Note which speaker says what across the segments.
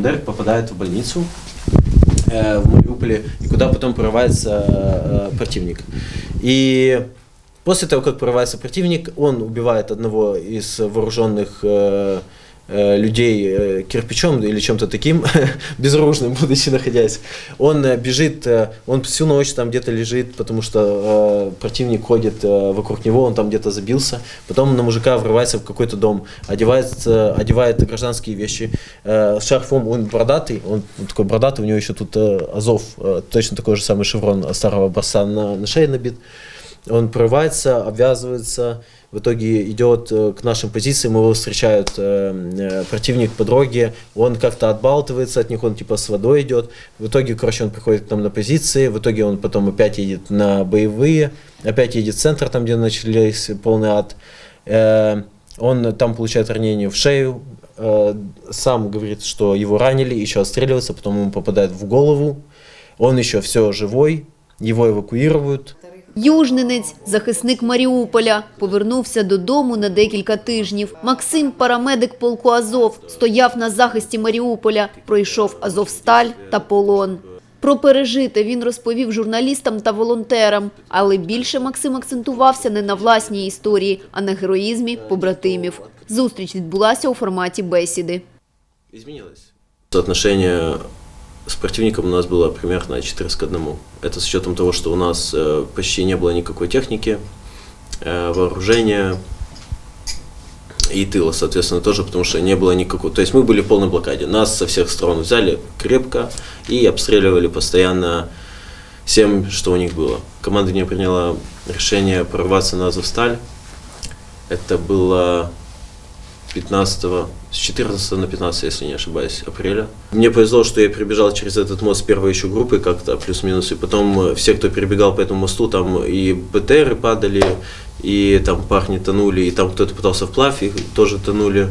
Speaker 1: Бандерик попадает в больницу э, в Мариуполе, и куда потом прорывается э, противник. И после того, как прорывается противник, он убивает одного из вооруженных э, э, людей э, кирпичом или чем-то таким, безоружным, будучи находясь. Он э, бежит, э, он всю ночь там где-то лежит, потому что э, противник ходит э, вокруг него, он там где-то забился. Потом на мужика врывается в какой-то дом, одевается, одевает гражданские вещи. Э, с шарфом он бородатый, он такой бородатый, у него еще тут э, Азов, э, точно такой же самый шеврон старого образца на, на шее набит. Он прорывается, обвязывается, в итоге идет э, к нашим позициям, его встречают э, э, противник по дороге, он как-то отбалтывается от них, он типа с водой идет. В итоге, короче, он приходит к нам на позиции, в итоге он потом опять едет на боевые, опять едет в центр, там, где начались полный ад. Он там получает ранение в шею, сам говорит, что его ранили, еще отстреливается, потом ему попадает в голову. Он еще все живой, его эвакуируют.
Speaker 2: Южненець, захисник Маріуполя, повернувся додому на декілька тижнів. Максим, парамедик полку Азов, стояв на захисті Маріуполя, пройшов Азовсталь та полон. Про пережите він розповів журналістам та волонтерам, але більше Максим акцентувався не на власній історії, а на героїзмі побратимів. Зустріч відбулася у форматі бесіди.
Speaker 1: Изменилось. Соотношение с противником у нас было примерно 4 к 1. Это с учетом того, что у нас э, почти не было никакой техники, э, вооружения и тыла, соответственно, тоже, потому что не было никакого... То есть мы были в полной блокаде. Нас со всех сторон взяли крепко и обстреливали постоянно всем, что у них было. Команда не приняла решение прорваться на Азовсталь. Это было 15 с 14 на 15, если не ошибаюсь, апреля. Мне повезло, что я перебежал через этот мост первой еще группы как-то, плюс-минус, и потом э, все, кто перебегал по этому мосту, там и БТРы падали, и там парни тонули, и там кто-то пытался вплавь, и тоже тонули.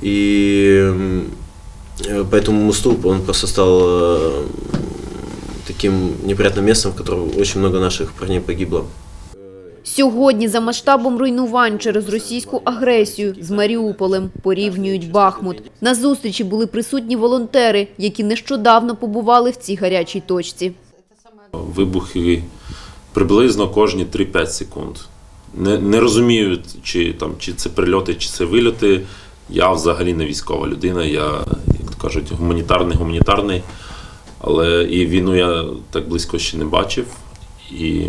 Speaker 1: И э, по этому мосту он просто стал э, таким неприятным местом, в котором очень много наших парней погибло.
Speaker 2: Сьогодні за масштабом руйнувань через російську агресію з Маріуполем порівнюють Бахмут. На зустрічі були присутні волонтери, які нещодавно побували в цій гарячій точці.
Speaker 3: Вибухи приблизно кожні 3-5 секунд. Не, не розумію, чи, там, чи це прильоти, чи це вильоти. Я взагалі не військова людина, я, як то кажуть, гуманітарний, гуманітарний. Але і війну я так близько ще не бачив. І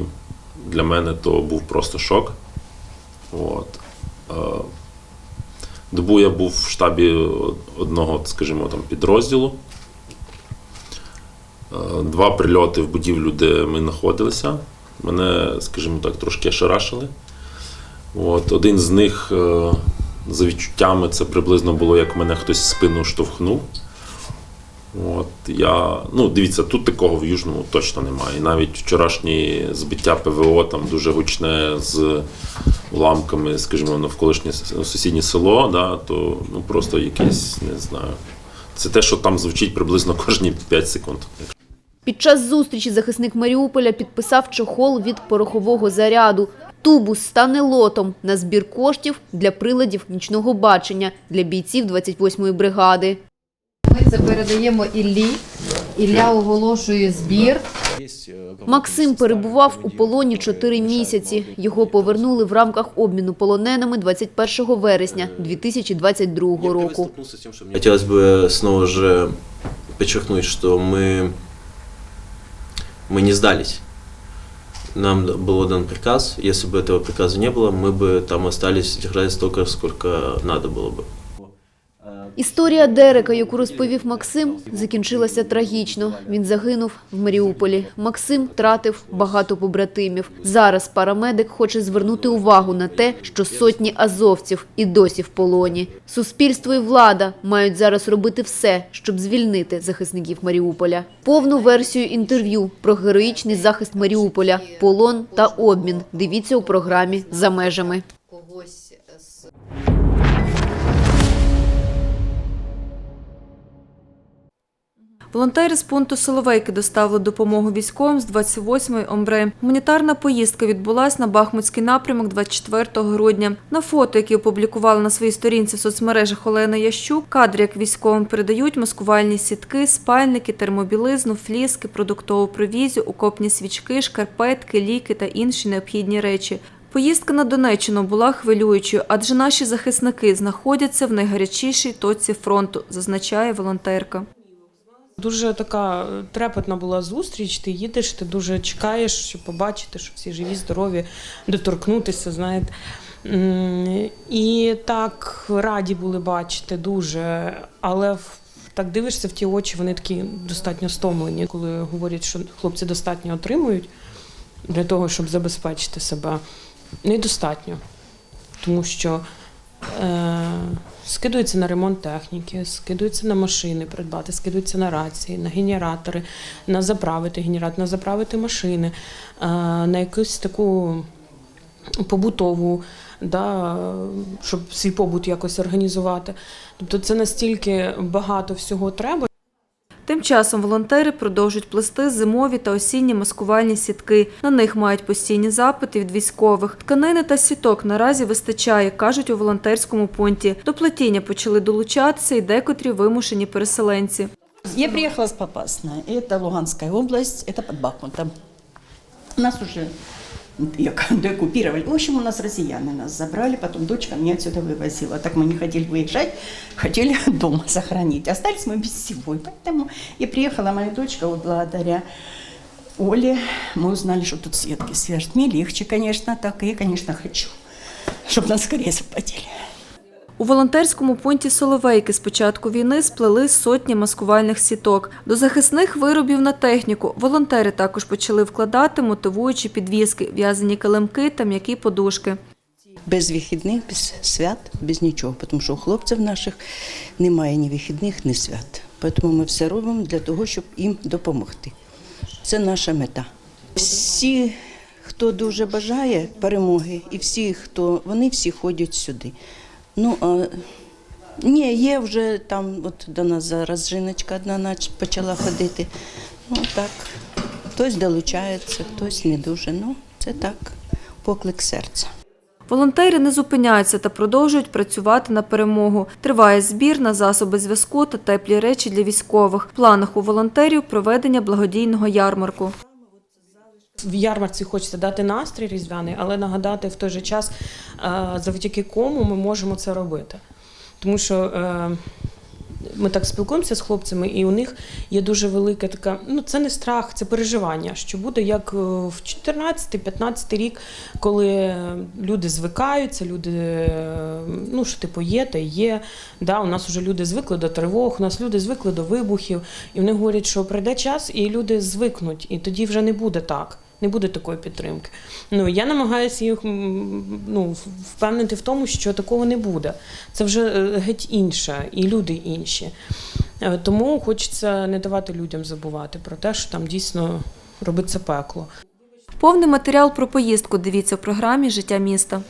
Speaker 3: для мене то був просто шок. От. Е, Добу я був в штабі одного, скажімо, там, підрозділу. Е, Два прильоти в будівлю, де ми знаходилися. Мене, скажімо так, трошки ошарашили. От, один з них, е, за відчуттями, це приблизно було, як мене хтось в спину штовхнув. От, я, ну, дивіться, тут такого в Южному точно немає. І навіть вчорашнє збиття ПВО там дуже гучне з уламками, скажімо, навколишнє сусіднє село, да, то ну, просто якесь, не знаю. Це те, що там звучить приблизно кожні 5 секунд.
Speaker 2: Під час зустрічі захисник Маріуполя підписав чохол від порохового заряду. Тубус стане лотом на збір коштів для приладів нічного бачення для бійців 28-ї бригади.
Speaker 4: Ми це передаємо Іллі. Ілля оголошує збір.
Speaker 2: Максим перебував у полоні 4 місяці. Його повернули в рамках обміну полоненими 21 вересня 2022 року.
Speaker 1: Хотелось бы снова же подчеркнуть, что мы, мы не сдались. Нам был дан приказ. Если бы этого приказа не было, мы бы там остались, держались столько, сколько надо было бы.
Speaker 2: Історія Дерека, яку розповів Максим, закінчилася трагічно. Він загинув в Маріуполі. Максим втратив багато побратимів. Зараз парамедик хоче звернути увагу на те, що сотні азовців і досі в полоні. Суспільство і влада мають зараз робити все, щоб звільнити захисників Маріуполя. Повну версію інтерв'ю про героїчний захист Маріуполя, полон та обмін. Дивіться у програмі за межами.
Speaker 5: Волонтери з пункту Соловейки доставили допомогу військовим з 28-ї омбре. Гуманітарна поїздка відбулась на Бахмутський напрямок 24 грудня. На фото, які опублікували на своїй сторінці в соцмережах Олена Ящук, кадри, як військовим передають маскувальні сітки, спальники, термобілизну, фліски, продуктову провізію, окопні свічки, шкарпетки, ліки та інші необхідні речі. Поїздка на Донеччину була хвилюючою, адже наші захисники знаходяться в найгарячішій точці фронту, зазначає волонтерка.
Speaker 6: Дуже така е, трепетна була зустріч. Ти їдеш, ти дуже чекаєш, щоб побачити, що всі живі, здорові, доторкнутися, знаєте. І так раді були бачити дуже, але так дивишся в ті очі, вони такі достатньо стомлені, коли говорять, що хлопці достатньо отримують для того, щоб забезпечити себе. Недостатньо. Тому що е, скидується на ремонт техніки, скидується на машини придбати, скидується на рації, на генератори, на заправити генератор, на заправити машини, е, на якусь таку побутову, да, щоб свій побут якось організувати. Тобто це настільки багато всього треба.
Speaker 5: Тим часом волонтери продовжують плести зимові та осінні маскувальні сітки. На них мають постійні запити від військових. Тканини та сіток наразі вистачає, кажуть у волонтерському пункті. До плетіння почали долучатися й декотрі вимушені переселенці.
Speaker 7: Я приехала с Попасна. Это Луганская область, это под Бахмутом. Нас уже як, деоккупировали. В общем, у нас россияне нас забрали, потом дочка меня отсюда вывозила. Так мы не хотели выезжать, хотели дома сохранить. Остались мы без всего. И поэтому и приехала моя дочка, вот благодаря Оле, мы узнали, что тут Светки свяжет. Мне легче, конечно, так. И я, конечно, хочу, чтобы нас скорее освободили.
Speaker 5: У волонтерському пункті Соловейки з початку війни сплели сотні маскувальних сіток. До захисних виробів на техніку волонтери також почали вкладати мотивуючі підвіски, в'язані килимки та м'які подушки.
Speaker 8: Без вихідних, без свят, без нічого, тому що у хлопців наших немає ні вихідних, ні свят. Тому ми все робимо для того, щоб їм допомогти. Це наша мета. Всі, хто дуже бажає перемоги, і всі, хто вони всі ходять сюди. Ну а ні, є вже там, от до нас зараз жіночка одна почала ходити. Ну так, хтось долучається, хтось не дуже. Ну, це так, поклик серця.
Speaker 5: Волонтери не зупиняються та продовжують працювати на перемогу. Триває збір на засоби зв'язку та теплі речі для військових. В планах у волонтерів проведення благодійного ярмарку.
Speaker 6: В ярмарці хочеться дати настрій різдвяний, але нагадати в той же час, е, завдяки кому ми можемо це робити. Тому що е, ми так спілкуємося з хлопцями, і у них є дуже велика така, ну це не страх, це переживання, що буде як е, в 14-15 рік, коли люди звикаються, люди, ну що типу є, та є. Да, у нас вже люди звикли до тривог, у нас люди звикли до вибухів, і вони говорять, що прийде час, і люди звикнуть, і тоді вже не буде так. Не буде такої підтримки. Ну я намагаюся їх ну, впевнити в тому, що такого не буде. Це вже е, геть інше, і люди інші. Е, Тому хочеться не давати людям забувати про те, що там дійсно робиться пекло.
Speaker 5: Повний матеріал про поїздку дивіться в програмі Життя міста.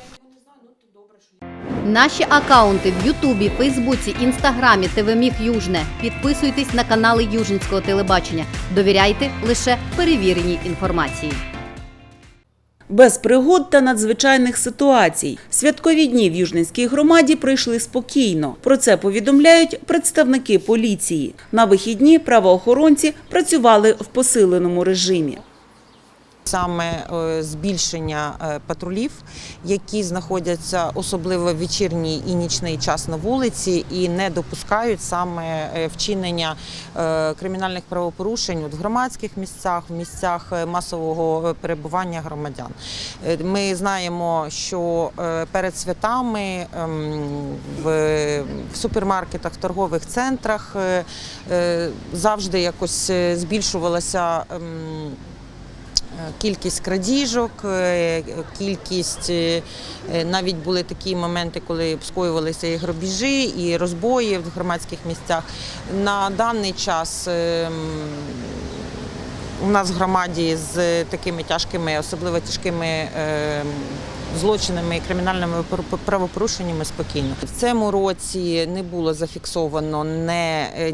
Speaker 4: Наші акаунти в Ютубі, Фейсбуці, Інстаграмі, ТВ Міг Южне. Підписуйтесь на канали Южницького телебачення. Довіряйте лише перевіреній інформації.
Speaker 9: Без пригод та надзвичайних ситуацій святкові дні в Южненській громаді пройшли спокійно. Про це повідомляють представники поліції. На вихідні правоохоронці працювали в посиленому режимі.
Speaker 10: Саме е, збільшення е, патрулів, які знаходяться особливо в вечірній і нічний час на вулиці, і не допускають саме е, вчинення кримінальних правопорушень в громадських місцях, в місцях масового перебування громадян. Ми знаємо, що перед святами ем, в супермаркетах, в торгових центрах завжди якось збільшувалася. Ем, Кількість крадіжок, е, кількість е, е, навіть були такі моменти, коли скоювалися і грабіжі, і розбої в громадських місцях. На даний час е, у нас в громаді з такими тяжкими, особливо тяжкими е, злочинами і кримінальними пр- правопорушеннями спокійно. В цьому році не було зафіксовано не, е,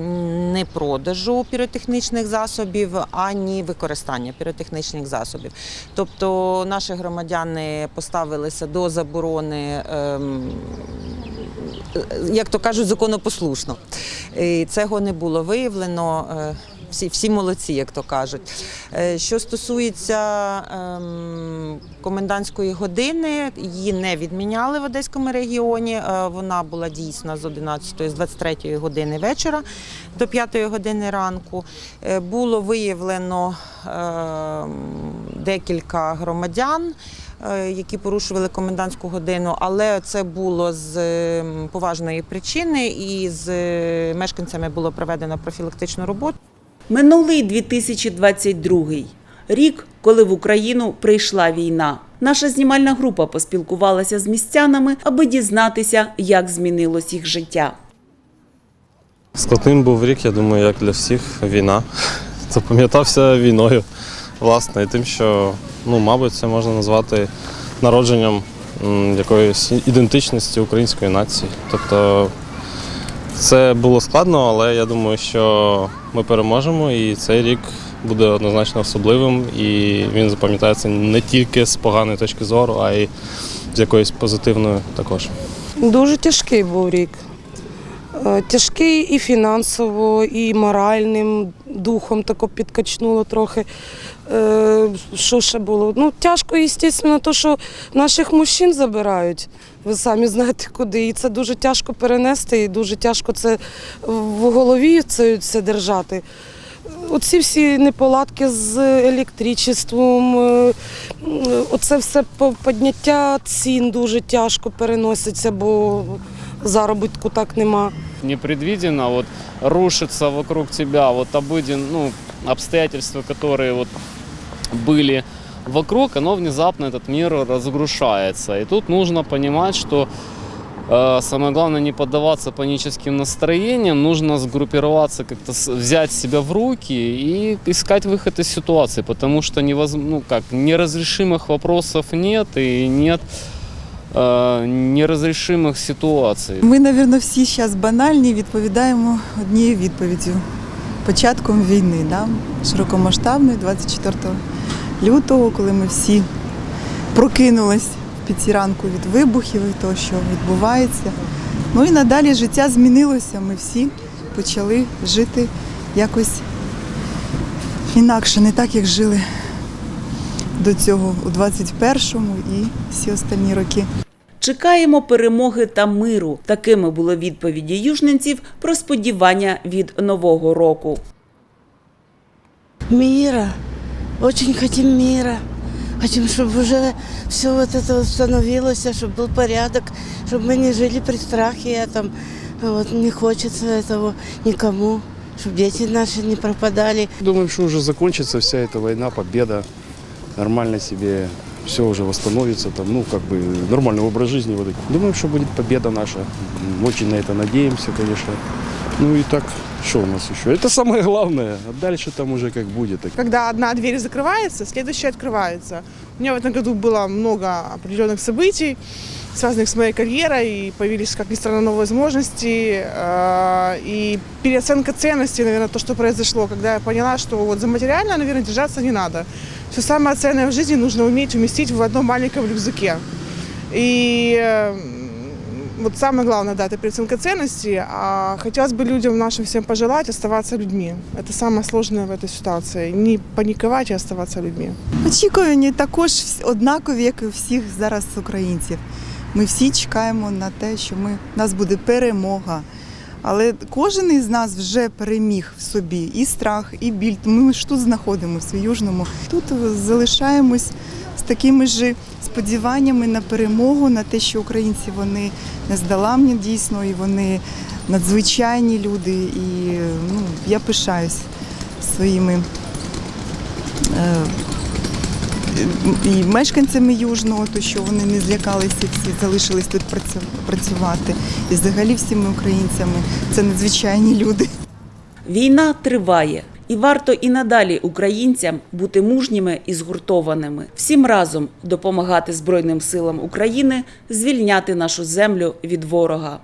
Speaker 10: не продажу піротехнічних засобів, ані використання піротехнічних засобів. Тобто наші громадяни поставилися до заборони. ем, як то кажуть, законопослушно. І цього не було виявлено. Всі, всі молодці, як то кажуть. Е, Що стосується ем, комендантської години, її не відміняли в Одеському регіоні. Е, Вона була дійсна з 11 з 23 години вечора до 5 години ранку. Е, Було виявлено ем, декілька громадян які порушували комендантську годину, але це було з ем, поважної причини, і з мешканцями було проведено профілактичну роботу.
Speaker 9: Минулий 2022 рік, коли в Україну прийшла війна. Наша знімальна група поспілкувалася з містянами, аби дізнатися, як змінилось їх життя.
Speaker 11: Складним був рік, я думаю, як для всіх війна. Запам'ятався війною, власне, і тим, що, ну, мабуть, це можна назвати народженням якоїсь ідентичності української нації. Тобто це було складно, але я думаю, що ми переможемо, і цей рік буде однозначно особливим, і він запам'ятається не тільки з поганої точки зору, а й з якоїсь позитивної також.
Speaker 12: Дуже тяжкий був рік. Е, Тяжкий і фінансово, і моральним духом тако підкачнуло трохи. Е, Що ще було? Ну, тяжко, звісно, то, що наших мужчин забирають Ви самі знаєте куди. І це дуже тяжко перенести, і дуже тяжко це в голові це, це держати. Оці всі неполадки з електричеством, е, м, оце все по- підняття цін дуже тяжко переноситься, бо заробітку так нема.
Speaker 13: непредвиденно вот рушится вокруг тебя вот обыден, ну, обстоятельства, которые вот были вокруг, оно внезапно этот мир разрушается. И тут нужно понимать, что э, самое главное не поддаваться паническим настроениям, нужно сгруппироваться, как-то с- взять себя в руки и искать выход из ситуации, потому что невоз... ну, как, неразрешимых вопросов нет и нет э, неразрешимых ситуаций.
Speaker 2: Ми, мабуть, всі зараз банальні відповідаємо однією відповіддю. Початком війни, да? широкомасштабної, 24 лютого, коли ми всі прокинулись під ці ранку від вибухів і того, що відбувається. Ну і надалі життя змінилося. Ми всі почали жити якось інакше, не так, як жили до цього у 21-му і всі останні роки.
Speaker 9: Чекаємо перемоги та миру. Такими були відповіді южненців про сподівання від нового року.
Speaker 14: Мира. Очень хотим мира. Хотим, чтобы уже все вот это установилось, чтобы был порядок, чтобы мы не жили при страхе этом. Вот, не хочется этого никому, чтобы дети наши не пропадали.
Speaker 15: Думаем, что уже закончится вся эта война, победа, нормально себе все уже восстановится, там, ну, как бы нормальный образ жизни. Вот. Думаем, что будет победа наша. Очень на это надеемся, конечно. Ну и так, что у нас еще? Это самое главное, а дальше там уже как будет.
Speaker 12: Когда одна дверь закрывается, следующая открывается. У меня в этом году было много определенных событий, связанных с моей карьерой, и появились, как ни странно, новые возможности. э, И переоценка ценностей, наверное, то, что произошло, когда я поняла, что вот за материально, наверное, держаться не надо. Все самое ценное в жизни нужно уметь уместить в одном маленьком рюкзаке. И э, вот самое главное, да, это переоценка ценностей. А хотелось бы людям нашим всем пожелать оставаться людьми. Это самое сложное в этой ситуации. Не паниковать и оставаться людьми.
Speaker 2: Очікування також вс- однакові, як і у всіх зараз українців. Ми всі чекаємо на те, що ми, у нас буде перемога. Але кожен із нас вже переміг в собі і страх, і біль. Ми ж тут знаходимося у Южному. Тут залишаємось з такими ж сподіваннями на перемогу, на те, що українці вони нездоламні дійсно, і вони надзвичайні люди. І ну, я пишаюсь своїми. е, і мешканцями Южного, то що вони не злякалися всі, залишились тут працювати. І взагалі всіми українцями це надзвичайні люди.
Speaker 9: Війна триває. І варто і надалі українцям бути мужніми і згуртованими, всім разом допомагати Збройним силам України звільняти нашу землю від ворога.